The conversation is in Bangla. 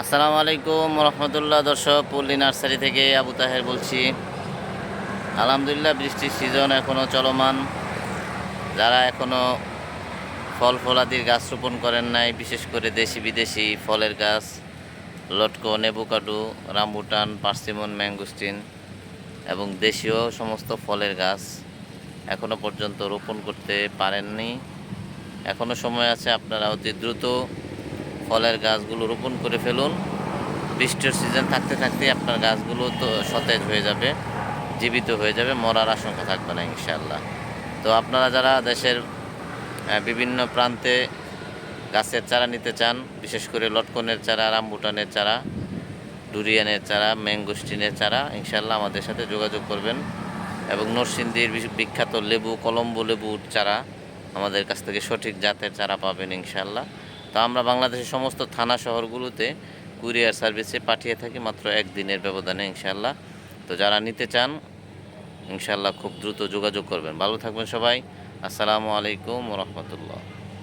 আসসালামু আলাইকুম রহমতুল্লাহ দর্শক, পল্লী নার্সারি থেকে আবু তাহের বলছি। আলহামদুলিল্লাহ বৃষ্টির সিজন এখনও চলমান। যারা এখনও ফল ফলাদির গাছ রোপণ করেন নাই, বিশেষ করে দেশি বিদেশি ফলের গাছ, লটকো নেবুকাডু রামবুটান পার্সিমন, ম্যাঙ্গুস্টিন এবং দেশীয় সমস্ত ফলের গাছ এখনও পর্যন্ত রোপণ করতে পারেননি। এখনও সময় আছে আপনারা অতি দ্রুত ফলের গাছগুলো রোপণ করে ফেলুন। বৃষ্টির সিজন থাকতে থাকতে আপনার গাছগুলো তো সতেজ হয়ে যাবে, জীবিত হয়ে যাবে, মরার আশঙ্কা থাকবে না ইনশাল্লাহ তো আপনারা যারা দেশের বিভিন্ন প্রান্তে গাছের চারা নিতে চান, বিশেষ করে লটকনের চারা, রামবুটানের চারা, ডুরিয়ানের চারা, ম্যাঙ্গোস্টিনের চারা ইনশাল্লাহ আমাদের সাথে যোগাযোগ করবেন। এবং নরসিংদীর বিখ্যাত লেবু, কলম্বো লেবুর চারা আমাদের কাছ থেকে সঠিক জাতের চারা পাবেন ইনশাআল্লাহ। তো আমরা বাংলাদেশের সমস্ত থানা শহরগুলোতে কুরিয়ার সার্ভিসে পাঠিয়ে থাকি মাত্র একদিনের ব্যবধানে ইনশাল্লাহ তো যারা নিতে চান ইনশাল্লাহ খুব দ্রুত যোগাযোগ করবেন। ভালো থাকবেন সবাই। আসসালামু আলাইকুম রহমতুল্লাহ।